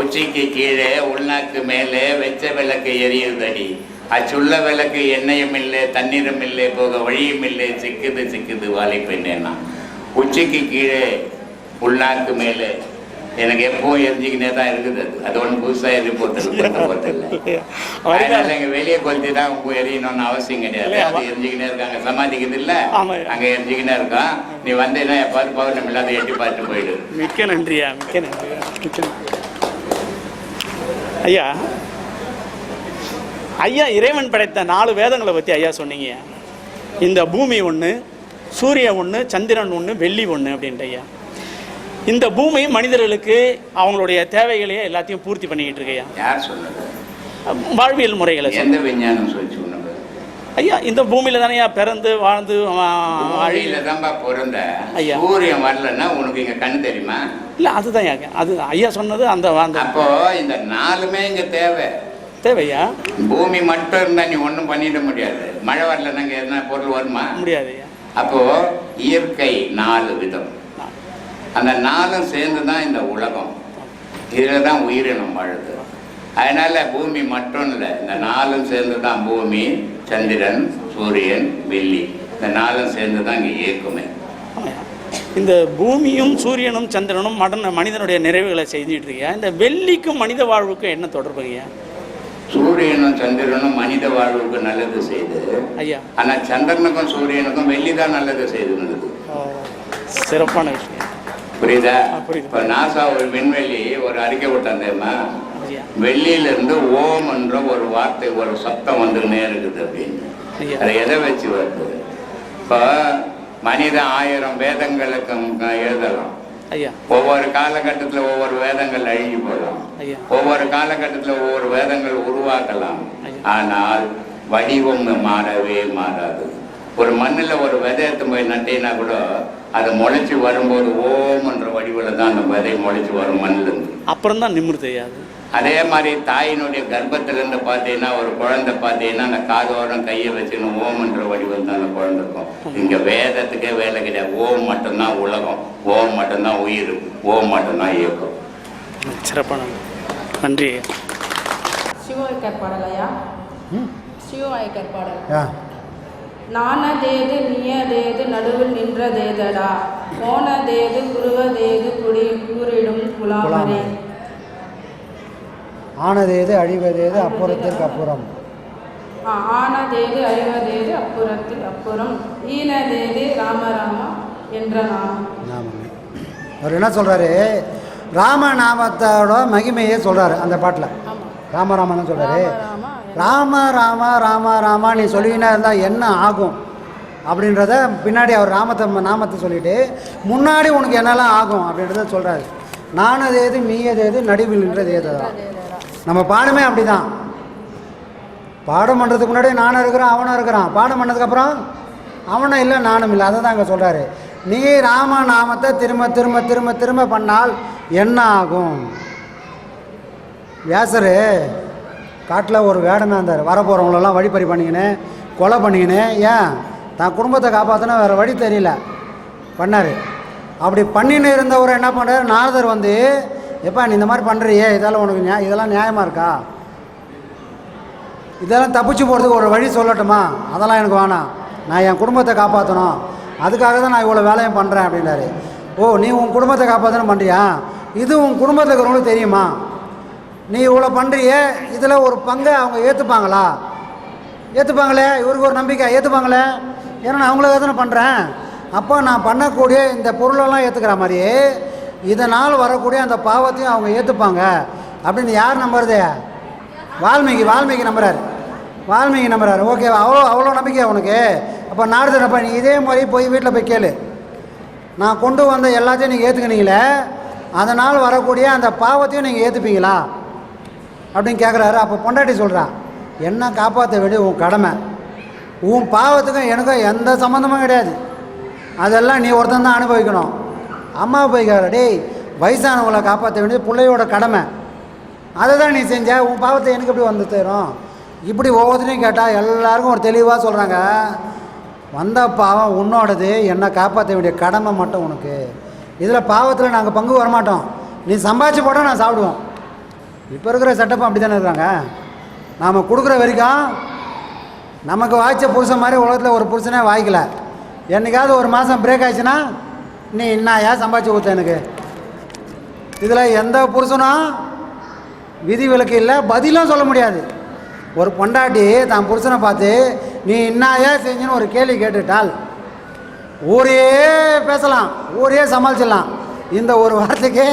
உச்சிக்கு கீழே உள்நாக்கு மேலே வெச்ச விளக்கு எரியுதடி. அச்சுள்ள விளக்கு எண்ணெயும் இல்லை தண்ணீரும் இல்லை போக வழியும் இல்லை. சிக்குது சிக்குது வாலி பெண்ணேனா உச்சிக்கு கீழே உள்நாக்கு மேலே. எனக்கு எப்பவும் எரிஞ்சிக்கினே தான் இருக்குது அது. அது ஒன்றும் புதுசாக எரி போட்டு போதில்லை அதனால வெளியே கொளுத்தி தான் உப்பு எரியணும்னு அவசியம் கிடையாது. அது எரிஞ்சுக்கினே இருக்காங்க. சமாதிக்குது இல்ல. அங்க எரிஞ்சுக்கினே இருக்கான். நீ வந்தேன்னா எப்பாவது பௌர்ணமி இல்லாத எட்டி பார்த்து போயிடு. மிக்க நன்றியா? மிக்க நன்றியா? மிக்க நன்றி. ஐயா ஐயா இறைவன் படைத்த நாலு வேதங்களை பற்றி ஐயா சொன்னீங்க. இந்த பூமி ஒன்று சூரியன் ஒன்று சந்திரன் ஒன்று வெள்ளி ஒன்று அப்படின்ட்டு ஐயா. இந்த பூமி மனிதர்களுக்கு அவங்களுடைய தேவைகளையே எல்லாத்தையும் பூர்த்தி பண்ணிக்கிட்டு இருக்கையா யார் வாழ்வியல் முறைகளை சொல்லு. எந்த விஞ்ஞானம் உனக்கு ஐயா இந்த பூமியில தானே பிறந்து வாழ்ந்து ஆ, வழியில தான்பா பிறந்த. ஐயா. சூரியன் வரலன்னா உனக்கு இங்க கண்ணு தெரியுமா? இல்லை அதுதான் ஐயா அது ஐயா சொன்னது அந்த அப்போ இந்த நாலுமே இங்க தேவை. தேவையா பூமி மட்டும் இருந்தா நீ ஒண்ணும் பண்ணிட முடியாது. மழை வரலன்னா இங்க எதனா பொருள் வருமா? முடியாது அப்போ இயற்கை நாலு விதம். அந்த நாலும் சேர்ந்து தான் இந்த உலகம். இதில் தான் உயிரினம் வாழுது. அதனால பூமி மட்டும் இல்லை இந்த நாலும் சேர்ந்து தான் பூமி. சந்திரன் சூரியன் வெள்ளி. இந்த நாலும் சேர்ந்து தான் இங்கே இயக்குமே. இந்த பூமியும் சூரியனும் சந்திரனும் மடன் மனிதனுடைய நிறைவுகளை செஞ்சுட்டு இருக்கியா இந்த வெள்ளிக்கும் மனித வாழ்வுக்கும் என்ன தொடர்புங்கய்யா சூரியனும் சந்திரனும் மனித வாழ்வுக்கு நல்லது செய்து ஐயா. ஆனா சந்திரனுக்கும் சூரியனுக்கும் வெள்ளி தான் நல்லது செய்துன்னு சிறப்பான விஷயம். புரியுதா. இப்போ நாசா ஒரு விண்வெளி ஒரு அறிக்கை விட்டாந்தேம்மா ஐயா வெள்ளியிலிருந்து ஓம் என்ற ஒரு வார்த்தை ஒரு சத்தம் வந்துன்னே இருக்குது அப்படின்னு. அதை எதை வச்சு வருது? இப்போ மனித ஆயிரம் வேதங்களுக்கு எழுதலாம். ஒவ்வொரு காலகட்டத்தில் ஒவ்வொரு வேதங்கள் அழிஞ்சு போகலாம். ஒவ்வொரு காலகட்டத்தில் ஒவ்வொரு வேதங்கள் உருவாக்கலாம். ஆனால் வடிவம் மாறவே மாறாது. ஒரு மண்ணில் ஒரு விதை எடுத்து போய் நட்டினா கூட அது முளைச்சி வரும்போது ஓம் என்ற வடிவில் தான் அந்த விதை முளைச்சி வரும் மண்ணிலிருந்து அப்புறம் தான் நிமிருது ஐயா அது மாதிரி தாயினுடைய கர்ப்பத்திலிருந்து பார்த்தீங்கன்னா ஒரு குழந்தை பார்த்தீங்கன்னா அந்த காதோரம் கையை வச்சுன்னு ஓம் என்ற வடிவம் தான் அந்த குழந்தை இருக்கும். இங்க வேதத்துக்கே வேலை கிடையாது. ஓம் மட்டும்தான் உலகம். ஓம் மட்டும்தான் உயிர். ஓம் மட்டும்தான் இயக்கம். சிறப்பான நன்றி. ஐயா சிவவாய்க்கார் பாடலையா சிவவாய்க்கார் பாடல். நானதேது நீயதேது நடுவில் நின்றதேதடா. போனதேது குருவதேது குடி கூறிடும் குலாமரே ஆனதேது அழிவதேது அப்புறத்திற்கு அப்புறம். ஆனதேது அறிவதேது அப்புறத்தில் அப்புறம். ஈனதேது ராமராமா என்ற நாமம். அவர் என்ன சொல்கிறாரு ராமநாமத்தோட மகிமையே சொல்கிறாரு அந்த பாட்டில். ராமராமன்னு சொல்கிறாரு ராம ராம ராம ராமா நீ சொல்லிக்கினே இருந்தால் என்ன ஆகும்? அப்படின்றத பின்னாடி அவர் ராமத்தை நாமத்தை சொல்லிட்டு முன்னாடி உனக்கு என்னெல்லாம் ஆகும்? அப்படின்றத சொல்கிறாரு நானது ஏது மீயது ஏது நடுவில் நின்றது ஏது தான் நம்ம பாடமே அப்படி தான் பாடம் பண்ணுறதுக்கு முன்னாடி நானும் இருக்கிறான் அவனும் இருக்கிறான். பாடம் பண்ணதுக்கப்புறம் அவனும் இல்லை நானும் இல்லை. அதை தான் அங்கே சொல்கிறாரு நீ ராம நாமத்தை திரும்ப திரும்ப திரும்ப திரும்ப பண்ணால் என்ன ஆகும்? வியாசர் காட்டில் ஒரு வேடனாக இருந்தார். வரப்போகிறவங்களெல்லாம் வழிப்பறி பண்ணிக்கினு கொலை பண்ணிக்கினு ஏன்? தான் குடும்பத்தை காப்பாற்றினா வேறு வழி தெரியல. பண்ணார். அப்படி பண்ணின்னு இருந்தவர் என்ன பண்ணுறாரு நாரதர் வந்து எப்பா நீ இந்த மாதிரி பண்ணுறியே இதெல்லாம் உனக்கு நியா இதெல்லாம் நியாயமாக இருக்கா? இதெல்லாம் தப்பிச்சு போகிறதுக்கு ஒரு வழி சொல்லட்டுமா? அதெல்லாம் எனக்கு வேணாம். நான் என் குடும்பத்தை காப்பாற்றணும் அதுக்காக தான் நான் இவ்வளோ வேலையும் பண்ணுறேன் அப்படின்னாரு. ஓ நீ உன் குடும்பத்தை காப்பாற்றணும் பண்ணுறியா இது உன் குடும்பத்தில் இருக்கிறவங்களுக்கு தெரியுமா? நீ இவ்வளோ பண்ணுறியே இதில் ஒரு பங்கை அவங்க ஏற்றுப்பாங்களா ஏற்றுப்பாங்களே இவருக்கு ஒரு நம்பிக்கை. ஏற்றுப்பாங்களே ஏன்னா நான் அவங்களுக்காக தானே பண்ணுறேன் அப்போ நான் பண்ணக்கூடிய இந்த பொருளெல்லாம் ஏற்றுக்கிற மாதிரியே இதனால் வரக்கூடிய அந்த பாவத்தையும் அவங்க ஏற்றுப்பாங்க அப்படின்னு யார் நம்புறது? வால்மீகி வால்மீகி நம்புறாரு. வால்மீகி நம்புறாரு. ஓகே அவ்வளோ அவ்வளோ நம்பிக்கை உனக்கு. அப்போ நாரதனப்பா நீ இதே மாதிரி போய் வீட்டில் போய் கேளு. நான் கொண்டு வந்த எல்லாத்தையும் நீங்கள் ஏற்றுக்கினீங்களே அதனால் வரக்கூடிய அந்த பாவத்தையும் நீங்கள் ஏற்றுப்பீங்களா அப்படின்னு கேட்குறாரு அப்போ பொண்டாட்டி சொல்கிறா என்ன காப்பாற்ற வேண்டிய உன் கடமை. உன் பாவத்துக்கும் எனக்கும் எந்த சம்மந்தமும் கிடையாது. அதெல்லாம் நீ ஒருத்தன் தான் அனுபவிக்கணும். அம்மா போய் டேய் வயசானவங்களை காப்பாற்ற வேண்டியது பிள்ளையோட கடமை. அதை தான் நீ செஞ்ச உன் பாவத்தை எனக்கு எப்படி வந்து தரும் இப்படி ஒவ்வொருத்தரையும் கேட்டால் எல்லாருக்கும் ஒரு தெளிவாக சொல்கிறாங்க வந்த பாவம் உன்னோடது என்னை காப்பாற்ற வேண்டிய கடமை மட்டும் உனக்கு. இதில் பாவத்தில் நாங்கள் பங்கு வரமாட்டோம். நீ சம்பாதிச்சு போட்டால் நான் சாப்பிடுவோம். இப்போ இருக்கிற செட்டப்பும் அப்படி தானே இருக்கிறாங்க நாம் கொடுக்குற வரைக்கும் நமக்கு வாய்ச்ச புருஷன் மாதிரி உலகத்தில் ஒரு புருஷனே வாய்க்கல. என்றைக்காவது ஒரு மாதம் பிரேக் ஆயிடுச்சுன்னா நீ என்ன ஏன் சம்பாதிச்சு கொடுத்த எனக்கு? இதில் எந்த புருஷனும் விதி விலக்கு இல்லை பதிலும் சொல்ல முடியாது. ஒரு பொண்டாட்டி தான் புருஷனை பார்த்து நீ என்ன ஏன் செஞ்சுன்னு ஒரு கேள்வி கேட்டுட்டால் ஊரே பேசலாம் ஊரே சமாளிச்சிடலாம். இந்த ஒரு வார்த்தைக்கு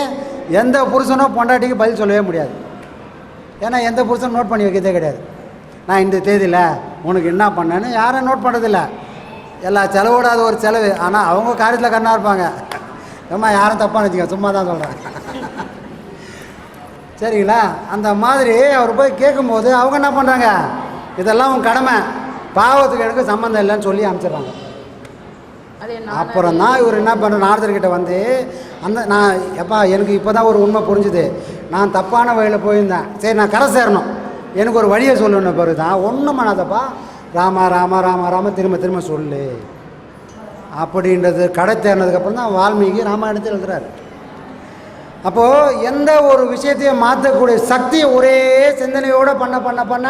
எந்த புருஷனோ பொண்டாட்டிக்கு பதில் சொல்லவே முடியாது. ஏன்னா எந்த புருஷனும் நோட் பண்ணி வைக்கிறதே கிடையாது. நான் இந்த தேதியில் உனக்கு என்ன பண்ணேன்னு யாரும் நோட் பண்ணுறதில்ல எல்லா செலவோட அது ஒரு செலவு. ஆனால் அவங்க காரியத்தில் கண்ணா இருப்பாங்க. ஏம்மா யாரும் தப்பாக வச்சுக்க சும்மா தான் சொல்கிறேன் சரிங்களா? அந்த மாதிரி அவர் போய் கேட்கும்போது அவங்க என்ன பண்ணுறாங்க இதெல்லாம் உன் கடமை. பாவத்துக்கு எனக்கு சம்மந்தம் இல்லைன்னு சொல்லி அனுப்பிச்சிடுறாங்க. அப்புறம் தான் இவர் என்ன பண்ணுற நாரதர்கிட்ட வந்து அந்த நான் எப்பா எனக்கு இப்போ தான் ஒரு உண்மை புரிஞ்சுது. நான் தப்பான வழியில் போயிருந்தேன். சரி நான் கரை சேரணும். எனக்கு ஒரு வழியை சொல்லணும் பிறகு தான் ஒன்றும் பண்ணாதப்பா. ராமா ராமா ராமா ராம திரும்ப திரும்ப சொல்லு. அப்படின்றது கடை தேர்னதுக்கப்புறம் தான் வால்மீகி ராமாயணத்தில் எழுதுறாரு. அப்போது எந்த ஒரு விஷயத்தையும் மாற்றக்கூடிய சக்தி ஒரே சிந்தனையோடு பண்ண பண்ண பண்ண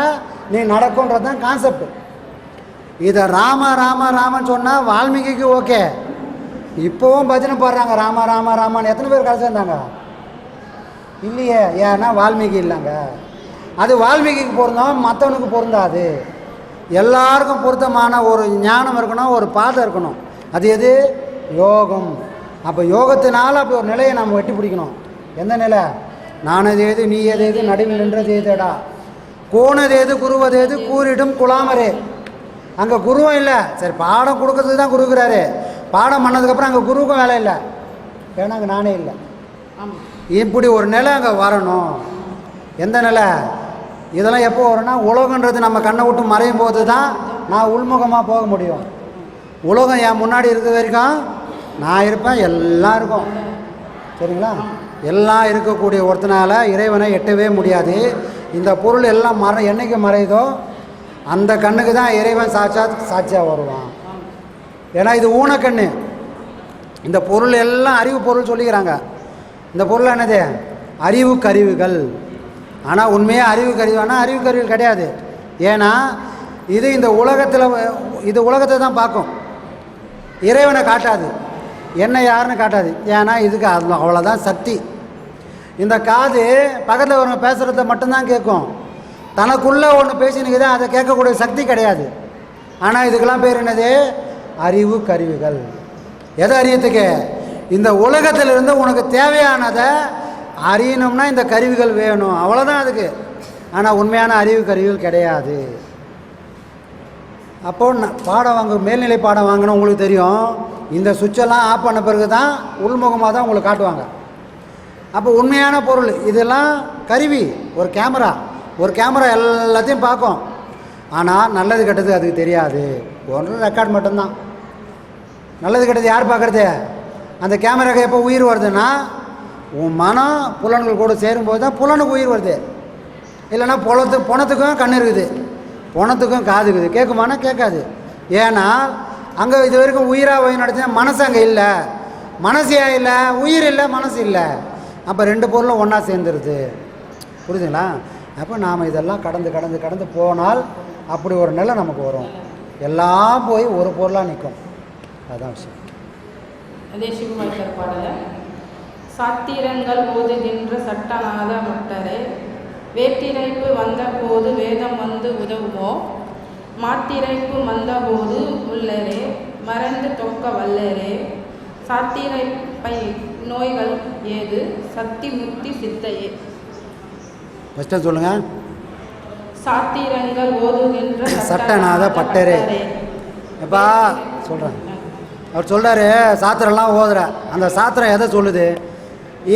நீ நடக்கும்ன்றது தான் கான்செப்ட் இதை ராம ராம ராமன் சொன்னால் வால்மீகிக்கு ஓகே. இப்போவும் பஜனை பாடுறாங்க. ராம ராம ராமான்னு எத்தனை பேர் கடைசி இருந்தாங்க? இல்லையே ஏன்னா வால்மீகி இல்லைங்க. அது வால்மீகிக்கு பொருந்தோம் மற்றவனுக்கு பொருந்தாது. எல்லாருக்கும் பொருத்தமான ஒரு ஞானம் இருக்கணும் ஒரு பாதை இருக்கணும். அது எது? யோகம். அப்போ யோகத்தினால அப்போ ஒரு நிலையை நம்ம வெட்டி பிடிக்கணும். எந்த நிலை? நானது ஏது நீ எது ஏது நடுவில் நின்றது ஏதேடா கோணது ஏது குருவது ஏது கூறிடும் குலாமரே அங்கே குருவும் இல்லை. சரி பாடம் கொடுக்கறதுக்கு தான் குருக்கிறாரு பாடம் பண்ணதுக்கப்புறம் அங்கே குருவுக்கும் வேலை இல்லை. ஏன்னா அங்கே நானே இல்லை. இப்படி ஒரு நிலை அங்கே வரணும். எந்த நிலை? இதெல்லாம் எப்போ வரும்னா உலகன்றது நம்ம கண்ணை விட்டு மறையும் போது தான் நான் உள்முகமாக போக முடியும். உலகம் என் முன்னாடி இருக்க வரைக்கும் நான் இருப்பேன் எல்லாம் இருக்கும். சரிங்களா? எல்லாம் இருக்கக்கூடிய ஒருத்தனால இறைவனை எட்டவே முடியாது. இந்த பொருள் எல்லாம் மற என்னைக்கு மறையுதோ அந்த கண்ணுக்கு தான் இறைவன் சாட்சா சாட்சியாக வருவான். ஏன்னா இது ஊனக்கண்ணு. இந்த பொருள் எல்லாம் அறிவு பொருள் சொல்லிக்கிறாங்க. இந்த பொருள் என்னது? அறிவு கருவிகள் ஆனால் உண்மையாக அறிவு கருவினா அறிவு கருவிகள் கிடையாது. ஏன்னா இது இந்த உலகத்தில் இது உலகத்தை தான் பார்க்கும். இறைவனை காட்டாது. என்ன யாருன்னு காட்டாது. ஏன்னா இதுக்கு அது அவ்வளோதான் சக்தி. இந்த காது பக்கத்தில் ஒருவங்க பேசுகிறத மட்டும்தான் கேட்கும். தனக்குள்ளே ஒன்று பேசினுக்குது அதை கேட்கக்கூடிய சக்தி கிடையாது. ஆனால் இதுக்கெல்லாம் பேர் என்னது? அறிவு கருவிகள். எதை அறியத்துக்கு இந்த உலகத்திலிருந்து உனக்கு தேவையானதை அறியணும்னா இந்த கருவிகள் வேணும். அவ்வளோதான் அதுக்கு. ஆனால் உண்மையான அறிவு கருவிகள் கிடையாது. அப்போ ந- பாடம் வாங்க மேல்நிலை பாடம் வாங்கினா உங்களுக்கு தெரியும். இந்த சுவிட்செல்லாம் ஆஃப் பண்ண பிறகு தான் உள்முகமாக தான் உங்களுக்கு காட்டுவாங்க. அப்போ உண்மையான பொருள் இதெல்லாம் கருவி ஒரு கேமரா. ஒரு கேமரா எல்லாத்தையும் பார்க்கும். ஆனால் நல்லது கெட்டது அதுக்கு தெரியாது. ஒன்று ரெக்கார்ட் மட்டும்தான். நல்லது கெட்டது யார் பார்க்குறது? அந்த கேமராக்கு எப்போ உயிர் வருதுன்னா உன் மனம் புலன்கள் கூட சேரும்போது தான் புலனுக்கு உயிர் வருது. இல்லைன்னா புலத்து புணத்துக்கும் கண் இருக்குது. புணத்துக்கும் காது இருக்குது. கேட்குமானா கேட்காது. ஏன்னா அங்கே இது வரைக்கும் உயிராக வழி நடத்தினா மனசு அங்கே இல்லை. மனசு ஏன் இல்லை? உயிர் இல்லை மனசு இல்லை. அப்போ ரெண்டு பொருளும் ஒன்றா சேர்ந்துருது. புரியுதுங்களா அப்போ நாம் இதெல்லாம் கடந்து கடந்து கடந்து போனால் அப்படி ஒரு நிலை நமக்கு வரும். எல்லாம் போய் ஒரு பொருளாக நிற்கும். அதுதான் விஷயம். அதே சாத்திரங்கள் ஓதுகின்ற சட்டநாத மட்டரே வேத்திரைப்பு வந்தபோது வேதம் வந்து உதவுமோ? மாத்திரைப்பு வந்தபோது உள்ளரே மறந்து தொக்க வல்லரே. சாத்திரைப்பை நோய்கள் ஏது? சக்தி முக்தி சித்தையே. ஃபஸ்ட்டு சொல்லுங்கள் சாத்திரங்கள் ஓதுகின்ற சட்டநாத பட்டரே. எப்பா சொல்கிறேன் அவர் சொல்கிறாரு சாத்திரம்லாம் ஓதுற. அந்த சாத்திரம் எதை சொல்லுது?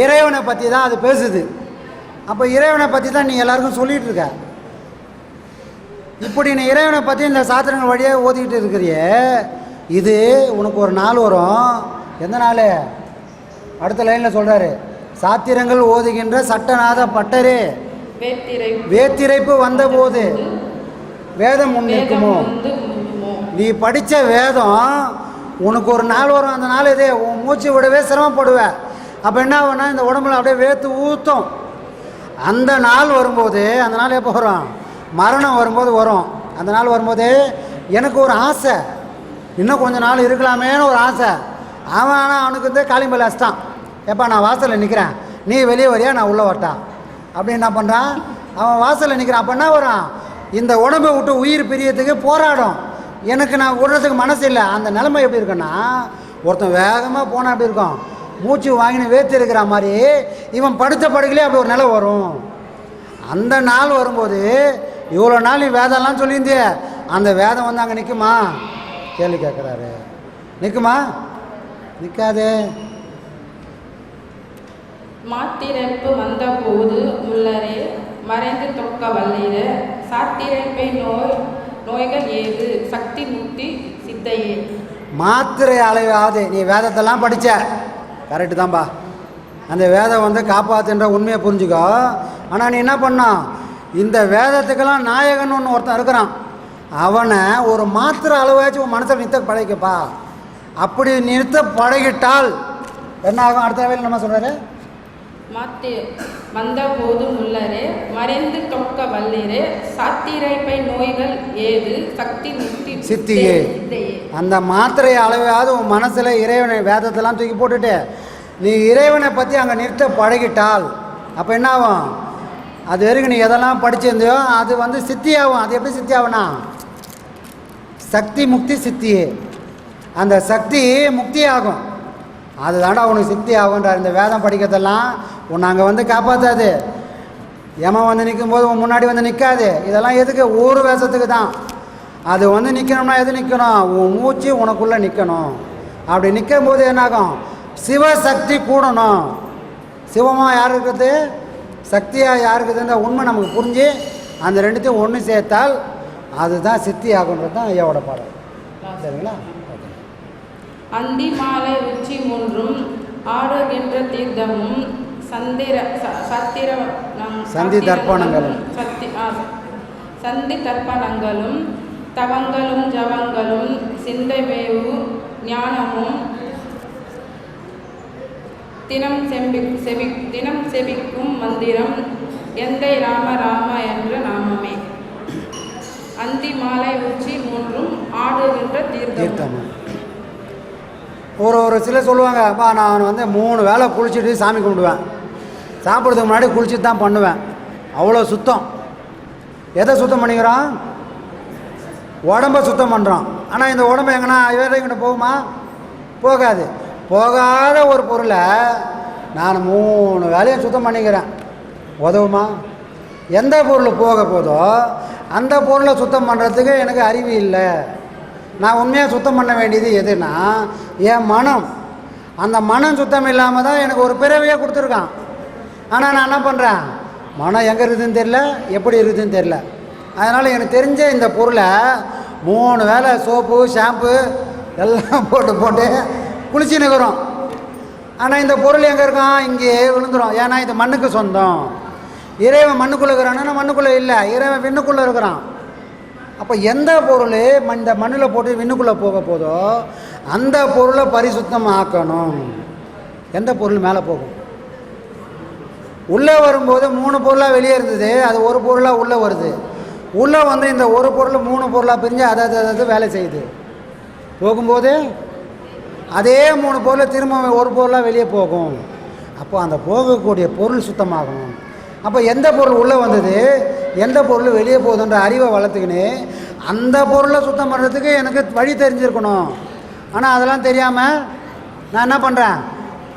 இறைவனை பற்றி தான் அது பேசுது. அப்போ இறைவனை பற்றி தான் நீ எல்லாருக்கும் சொல்லிட்டு இருக்க இப்படி நீ இறைவனை பற்றி இந்த சாத்திரங்கள் வழியாக ஓதிக்கிட்டு இருக்கிறியே இது உனக்கு ஒரு நாள் வரும். எந்த நாள்? அடுத்த லைனில் சொல்கிறாரு சாத்திரங்கள் ஓதுகின்ற சட்டநாத பட்டரே. வேத்திரை வேத்திரைப்பு வந்தபோது வேதம் முன் வேதம் நிற்குமோ? வந்து முன்னுமோ நீ படித்த வேதம் உனக்கு ஒரு நாள் வரும். அந்த நாள் இதே உன் மூச்சு விடவே சிரமப்படுவ. அப்போ என்ன ஆகும்னா இந்த உடம்புல அப்படியே வேத்து ஊற்றும் அந்த நாள் வரும்போது அந்த நாள் எப்போ வரும்? மரணம் வரும்போது வரும். அந்த நாள் வரும்போது எனக்கு ஒரு ஆசை. இன்னும் கொஞ்ச நாள் இருக்கலாமேன்னு ஒரு ஆசை. அவன் ஆனால் அவனுக்கு வந்து காளிம்பல் அஸ்தான். எப்பா நான் வாசலில் நிற்கிறேன் நீ வெளியே வரியா? நான் உள்ளே வரட்டா. அப்படின்னு என்ன பண்ணுறான் அவன் வாசலில் நிற்கிறான் அப்போ என்ன வரான் இந்த உடம்பை விட்டு உயிர் பிரியத்துக்கு போராடும். எனக்கு நான் விடுறதுக்கு மனசு இல்லை. அந்த நிலைமை எப்படி இருக்குன்னா ஒருத்தன் வேகமாக போனால் எப்படி இருக்கும்? மூச்சு வாங்கின வேத்து இருக்கிற மாதிரி இவன் படுத்த படுக்கலே அப்படி ஒரு நிலை வரும். அந்த நாள் வரும்போது இவ்வளோ நாள் நீ வேதம்லாம் சொல்லியிருந்தியே அந்த வேதம் வந்து அங்கே நிற்குமா கேள்வி கேட்குறாரு. நிற்குமா நிற்காதே மாத்திரைப்பு வந்தபோது முள்ளரே மறைந்து தொக்க வல்லிர சாத்திரைப்பை நோய் நோய்கள் ஏது? சக்தி முக்தி சித்தையே. மாத்திரை அலையாது. நீ வேதத்தெல்லாம் படித்த கரெக்டு தான்பா. அந்த வேதம் வந்து காப்பாத்துன்ற உண்மையை புரிஞ்சுக்கோ. ஆனால் நீ என்ன பண்ணான் இந்த வேதத்துக்கெல்லாம் நாயகன் ஒன்று ஒருத்தன் இருக்கிறான். அவனை ஒரு மாத்திரை அளவாச்சும் உன் மனசில் நிறுத்த பழகிக்கப்பா. அப்படி நிறுத்த பழகிட்டால் என்ன ஆகும்? அடுத்த வேலை நம்ம சொல்கிறாரு மாத்தி வந்தபோது முள்ளரே மறைந்து தொக்க வல்லிரே சாத்திரைப்பை நோய்கள் ஏது? சக்தி முக்தி சித்தியே. அந்த மாத்திரை அளவாவது உன் மனசில் இறைவனை வேதத்தெல்லாம் தூக்கி போட்டுட்டு நீ இறைவனை பற்றி அங்கே நிறுத்த பழகிட்டால் அப்போ என்ன ஆகும் அது வரைக்கும் நீ எதெல்லாம் படிச்சிருந்தியோ அது வந்து சித்தியாகும். அது எப்படி சித்தியாகும்னா? சக்தி முக்தி சித்தியே. அந்த சக்தி முக்தி ஆகும் அது உனக்கு சித்தி ஆகுன்றார் இந்த வேதம் படிக்கிறதெல்லாம் உன்னை அங்கே வந்து காப்பாற்றாது ஏமா வந்து நிற்கும்போது உன் முன்னாடி வந்து நிற்காது இதெல்லாம் எதுக்கு? ஊர் வேஷத்துக்கு தான். அது வந்து நிற்கணும்னா எது நிற்கணும் உன் மூச்சு உனக்குள்ளே நிற்கணும் அப்படி நிற்கும் போது என்னாகும்? சிவசக்தி கூடணும். சிவமாக யார் இருக்குது சக்தியாக யார் இருக்குதுன்ற உண்மை நமக்கு புரிஞ்சு அந்த ரெண்டுத்தையும் ஒன்று சேர்த்தால் அதுதான் சித்தி ஆகுன்றது தான் ஐயாவோட பாடம் சரிங்களா? அந்தி மாலை உச்சி மூன்றும் ஆடுகின்ற தீர்த்தமும் சந்திர சத்திர நம்- சந்தி தர்ப்பணங்களும். சத்தி ஆ, சந்தி தர்ப்பணங்களும் தவங்களும் ஜவங்களும் சிந்தைமேவு ஞானமும் தினம் செம்பி செவி தினம் செபிக்கும் மந்திரம் எந்தை ராம ராம என்ற நாமமே. அந்தி மாலை உச்சி மூன்றும் ஆடுகின்ற தீர்த்தம் ஒரு ஒரு சிலர் சொல்லுவாங்க அப்பா நான் வந்து மூணு வேளை குளிச்சுட்டு சாமி கும்பிடுவேன். சாப்பிட்றதுக்கு முன்னாடி குளிச்சுட்டு தான் பண்ணுவேன். அவ்வளோ சுத்தம். எதை சுத்தம் பண்ணிக்கிறோம் உடம்ப சுத்தம் பண்ணுறோம் ஆனால் இந்த உடம்பு எங்கன்னா வேறு எங்கிட்ட போகுமா? போகாது. போகாத ஒரு பொருளை நான் மூணு வேலையும் சுத்தம் பண்ணிக்கிறேன். உதவுமா? எந்த பொருள் போக போதோ அந்த பொருளை சுத்தம் பண்ணுறதுக்கு எனக்கு அறிவு இல்லை. நான் உண்மையாக சுத்தம் பண்ண வேண்டியது எதுனா என் மனம். அந்த மனம் சுத்தம் இல்லாமல் தான் எனக்கு ஒரு பிறவையே கொடுத்துருக்கான். ஆனால் நான் என்ன பண்ணுறேன் மனம் எங்கே இருக்குதுன்னு தெரில எப்படி இருக்குதுன்னு தெரில அதனால் எனக்கு தெரிஞ்ச இந்த பொருளை மூணு வேளை சோப்பு ஷாம்பு எல்லாம் போட்டு போட்டு குளிச்சு நிற்கிறோம் ஆனால் இந்த பொருள் எங்கே இருக்கான் இங்கே விழுந்துரும். ஏன்னா இது மண்ணுக்கு சொந்தம். இறைவன் மண்ணுக்குள்ளே இருக்கிறான்னா மண்ணுக்குள்ளே இல்லை. இறைவன் விண்ணுக்குள்ளே இருக்கிறான். அப்போ எந்த பொருள் மண் இந்த மண்ணில் போட்டு விண்ணுக்குள்ளே போக போதோ அந்த பொருளை பரிசுத்தம் ஆக்கணும் எந்த பொருள் மேலே போகும்? உள்ளே வரும்போது மூணு பொருளாக வெளியே இருந்தது. அது ஒரு பொருளாக உள்ளே வருது. உள்ளே வந்து இந்த ஒரு பொருள் மூணு பொருளாக பிரிஞ்சு அதை அதை வேலை செய்யுது. போகும்போது அதே மூணு பொருளை திரும்ப ஒரு பொருளாக வெளியே போகும். அப்போ அந்த போகக்கூடிய பொருள் சுத்தமாகணும். அப்போ எந்த பொருள் உள்ளே வந்தது? எந்த பொருள் வெளியே போகுதுன்ற அறிவை வளர்த்துக்கினே அந்த பொருளை சுத்தம் பண்ணுறதுக்கு எனக்கு வழி தெரிஞ்சிருக்கணும். ஆனால் அதெல்லாம் தெரியாமல் நான் என்ன பண்ணுறேன்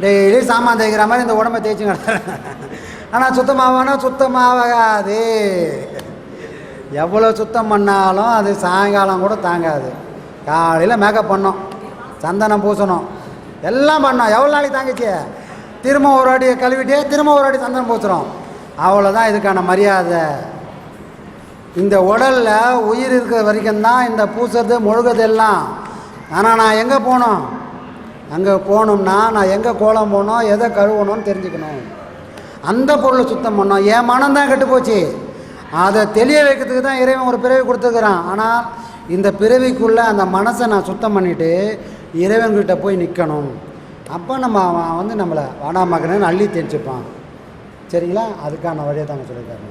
டெய்லி சாமான் தேய்க்கிற மாதிரி இந்த உடம்பை தேய்ச்சி கிடக்கிறேன். ஆனால் சுத்தமாகனா சுத்தமாகாது. எவ்வளோ சுத்தம் பண்ணாலும் அது சாயங்காலம் கூட தாங்காது. காலையில் மேக்கப் பண்ணோம். சந்தனம் பூசணும். எல்லாம் பண்ணோம் எவ்வளோ நாளைக்கு தாங்கிச்சு? திரும்ப ஒரு வாட்டி கழுவிட்டே திரும்ப ஒரு வாட்டி சந்தனம் பூசுகிறோம் அவ்வளோதான் இதுக்கான மரியாதை. இந்த உடலில் உயிர் இருக்கிற வரைக்கும் தான் இந்த பூசுறது முழுகிறது எல்லாம். ஆனால் நான் எங்கே போகணும்? அங்கே போகணும்னா நான் எங்கே கோலம் போகணும் எதை கழுவணும்னு தெரிஞ்சுக்கணும். அந்த பொருளை சுத்தம் பண்ணோம் என் மனம் தான் கெட்டு போச்சு. அதை தெளிய வைக்கிறதுக்கு தான் இறைவன் ஒரு பிறவி கொடுத்துருக்குறான். ஆனால் இந்த பிறவிக்குள்ளே அந்த மனசை நான் சுத்தம் பண்ணிவிட்டு இறைவன்கிட்ட போய் நிற்கணும் அப்போ நம்ம அவன் வந்து நம்மளை வாடா மகனேன்னு அள்ளி தெரிஞ்சுப்பான் சரிங்களா? அதுக்கான வழியை தாங்க சொல்லியிருக்காரு.